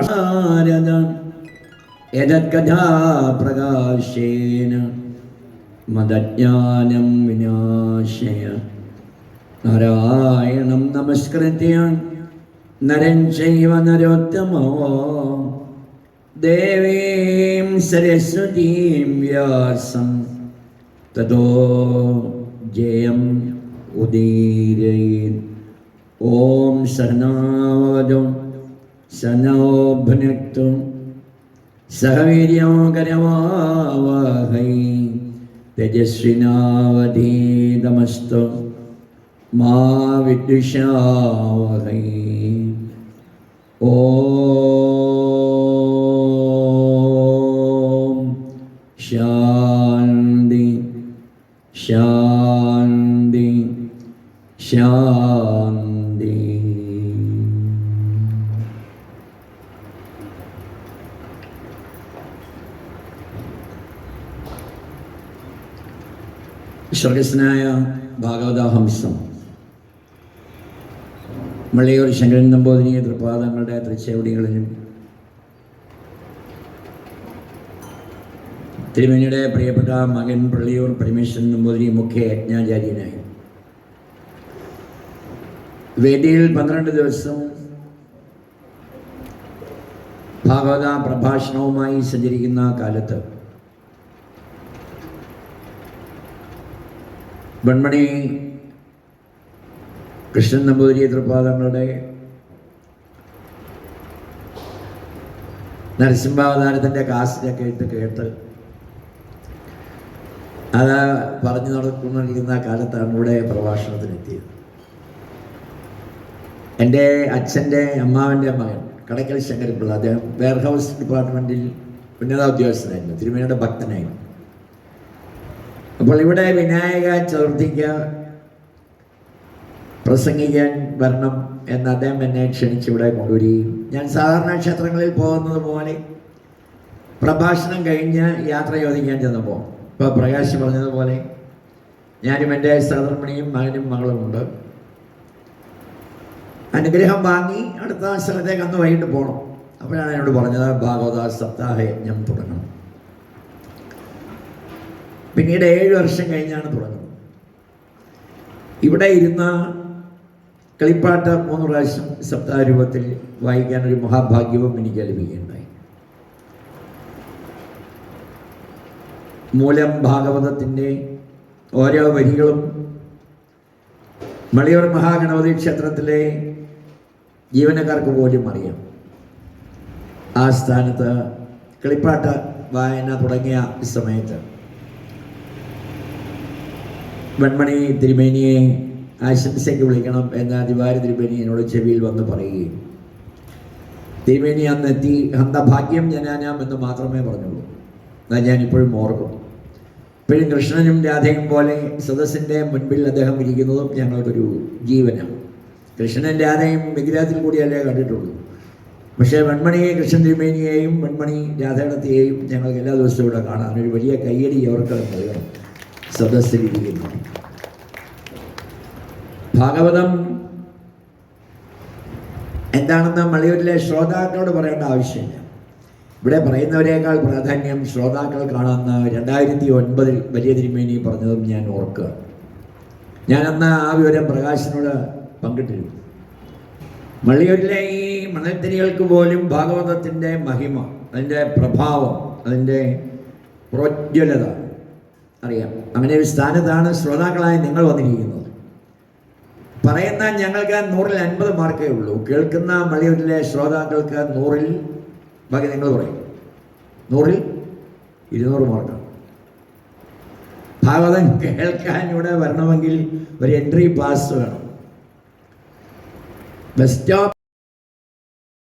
ഭാരത മതജ്ഞാനം വിനാശയ നാരായണം നമസ്കൃത്യ. നരൻ ചൈവ നരോത്തമോ? ദേവീം സരസ്വതീം വ്യാസം. തതോ ജയം ഉദീരയത് ഓം സഹനാവതും സനോഭനക്തും സഹവീര്യോ കരവാവഹൈ തേജസ്വിനാവധീതമസ്തു മാ വിദ്വിഷാവഹൈ. ഓ ശാന്തി ശാന്തി ശാന്തി. സ്വർഗസ്നായ ഭാഗവതാഹംസം മള്ളിയൂർ ശങ്കരൻ നമ്പൂതിരിയെ തൃപാദങ്ങളുടെ തൃശ്ശേവടികളിലും തിരുമേനിയുടെ പ്രിയപ്പെട്ട മകൻ പള്ളിയൂർ പരമേശ്വരൻ നമ്പൂതിരി മുഖ്യ യജ്ഞാചാര്യനായി. വേദിയിൽ പന്ത്രണ്ട് ദിവസം ഭാഗവത പ്രഭാഷണവുമായി സഞ്ചരിക്കുന്ന കാലത്ത് വെൺമണി കൃഷ്ണൻ നമ്പൂതിരി തൃപാദങ്ങളുടെ നരസിംഹാവതാരത്തിന്റെ കാസിലൊക്കെ കേട്ട് കേട്ട് അത് പറഞ്ഞു നടക്കുന്നിരിക്കുന്ന കാലത്താണ് ഇവിടെ പ്രഭാഷണത്തിനെത്തിയത്. എന്റെ അച്ഛന്റെ അമ്മാവന്റെ മകൻ കടക്കൽ ശങ്കരപ്പിള്ള അദ്ദേഹം വെയർഹൗസ് ഡിപ്പാർട്ട്മെന്റിൽ ഉന്നത ഉദ്യോഗസ്ഥനായിരുന്നു തിരുമേനിയുടെ ഭക്തനായിരുന്നു. അപ്പോൾ ഇവിടെ വിനായക ചതുർത്ഥിക്ക് പ്രസംഗിക്കാൻ വരണം എന്ന് അദ്ദേഹം എന്നെ ക്ഷണിച്ച് ഇവിടെ കൊണ്ടുവരികയും ഞാൻ സാധാരണ ക്ഷേത്രങ്ങളിൽ പോകുന്നത് പോലെ പ്രഭാഷണം കഴിഞ്ഞ് യാത്ര ചോദിക്കാൻ ചെന്നപ്പോൾ ഇപ്പോൾ പ്രകാശ് പറഞ്ഞതുപോലെ ഞാനും എന്റെ സഹധർമ്മിണിയും മകനും മകളും ഉണ്ട് അനുഗ്രഹം വാങ്ങി അടുത്ത സ്ഥലത്തേക്ക് അന്ന് വൈകിട്ട് പോകണം അപ്പോഴാണ് എന്നോട് പറഞ്ഞത് ഭാഗവത സപ്താഹയജ്ഞം തുടങ്ങണം. പിന്നീട് ഏഴ് വർഷം കഴിഞ്ഞാണ് തുടങ്ങുന്നത്. ഇവിടെ ഇരുന്ന കളിപ്പാട്ട മൂന്ന് പ്രാവശ്യം ശബ്ദാരൂപത്തിൽ രൂപത്തിൽ വായിക്കാൻ ഒരു മഹാഭാഗ്യവും എനിക്ക് ലഭിക്കുകയുണ്ടായി. മൂലം ഭാഗവതത്തിന്റെ ഓരോ വരികളും മളിയൂർ മഹാഗണപതി ക്ഷേത്രത്തിലെ ജീവനക്കാർക്ക് പോലും അറിയാം. ആ സ്ഥാനത്ത് കളിപ്പാട്ട വായന തുടങ്ങിയ സമയത്ത് വെൺമണി തിരുമേനിയെ ആശംസയ്ക്ക് വിളിക്കണം എന്ന് അതിവാര തിരുമേനി എന്നോട് ചെവിയിൽ വന്ന് പറയുകയും തിരുമേനി അന്ന് എത്തി ഹന്തഭാഗ്യം ജനാനാം എന്ന് മാത്രമേ പറഞ്ഞുള്ളൂ. എന്നാൽ ഞാനിപ്പോഴും ഓർക്കും. ഇപ്പോഴും കൃഷ്ണനും രാധയും പോലെ സദസ്സിന്റെ മുൻപിൽ അദ്ദേഹം ഇരിക്കുന്നതും ഞങ്ങൾക്കൊരു ജീവനാണ്. കൃഷ്ണൻ രാധയും വിഗ്രഹത്തിൽ കൂടിയല്ലേ കണ്ടിട്ടുള്ളൂ. പക്ഷേ വെൺമണിയെ കൃഷ്ണൻ തിരുമേനിയെയും വെൺമണി രാധേണത്തെയും ഞങ്ങൾക്ക് എല്ലാ ദിവസവും ഇവിടെ കാണാൻ ഒരു വലിയ കയ്യടി അവർക്ക് നൽകണം. സദസ്സിലിരിക്കുന്നു ഭാഗവതം എന്താണെന്ന് മലയൂരിലെ ശ്രോതാക്കളോട് പറയേണ്ട ആവശ്യമില്ല. ഇവിടെ പറയുന്നവരെക്കാൾ പ്രാധാന്യം ശ്രോതാക്കൾ കാണുന്ന രണ്ടായിരത്തി ഒൻപതിൽ വലിയ തിരുമേനി പറഞ്ഞതും ഞാൻ ഓർക്കുക. ഞാൻ അന്ന് ആ വിവരം പ്രകാശനോട് പങ്കിട്ടിരുന്നു. മള്ളിയൂരിലെ ഈ മണൽത്തിരികൾക്ക് പോലും ഭാഗവതത്തിന്റെ മഹിമ അതിന്റെ പ്രഭാവം അതിന്റെ പ്രോജ്വലത അറിയാം. അങ്ങനെ ഒരു സ്ഥാനത്താണ് ശ്രോതാക്കളായി നിങ്ങൾ വന്നിരിക്കുന്നത്. പറയുന്ന ഞങ്ങൾക്ക് നൂറിൽ അൻപത് മാർക്കേ ഉള്ളൂ. കേൾക്കുന്ന മലയൂരിലെ ശ്രോതാക്കൾക്ക് നൂറിൽ ബാക്കി നിങ്ങൾ പറയും. നൂറിൽ ഇരുന്നൂറ് മാർക്കാണ് ഭാഗവതം കേൾക്കാൻ ഇവിടെ വരണമെങ്കിൽ ഒരു എൻട്രി പാസ് വേണം. Bus stop